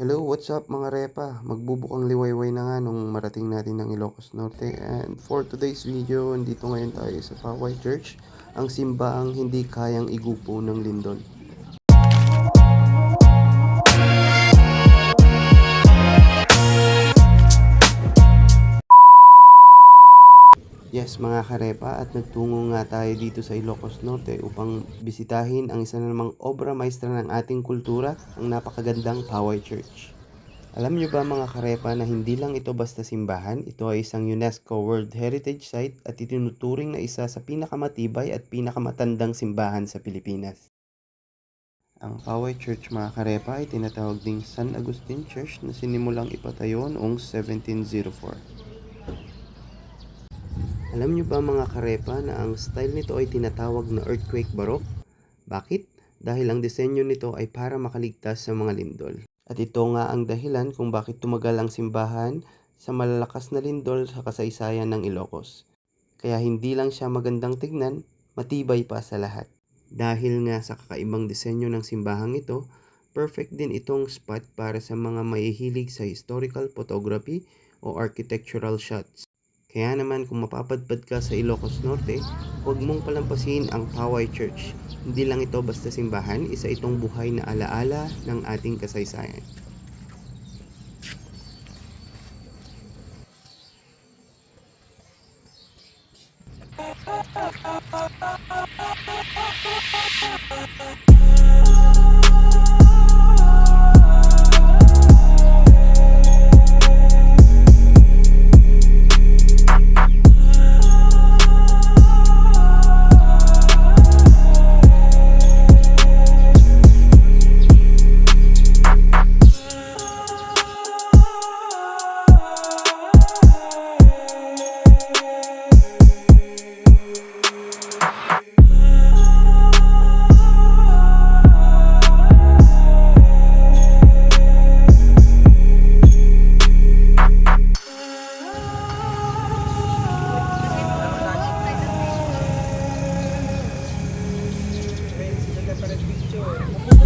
Hello, what's up mga repa? Magbubukang liwayway na nga nung marating natin ng Ilocos Norte. And for today's video, andito ngayon tayo sa Paway Church, ang simbaang hindi kayang igupo ng lindol. Yes mga karepa at nagtungo nga tayo dito sa Ilocos Norte upang bisitahin ang isa na namang obra maestra ng ating kultura, ang napakagandang Paway Church. Alam nyo ba mga karepa na hindi lang ito basta simbahan, ito ay isang UNESCO World Heritage Site at itinuturing na isa sa pinakamatibay at pinakamatandang simbahan sa Pilipinas. Ang Paway Church mga karepa ay tinatawag ding San Agustin Church na sinimulang ipatayo noong 1704. Alam nyo ba mga karepa na ang style nito ay tinatawag na earthquake baroque? Bakit? Dahil ang disenyo nito ay para makaligtas sa mga lindol. At ito nga ang dahilan kung bakit tumagal ang simbahan sa malalakas na lindol sa kasaysayan ng Ilocos. Kaya hindi lang siya magandang tignan, matibay pa sa lahat. Dahil nga sa kakaibang disenyo ng simbahang ito, perfect din itong spot para sa mga mahihilig sa historical photography o architectural shots. Kaya naman kung mapapadpad ka sa Ilocos Norte, huwag mong palampasin ang Paway Church. Hindi lang ito basta simbahan, isa itong buhay na alaala ng ating kasaysayan. Yeah.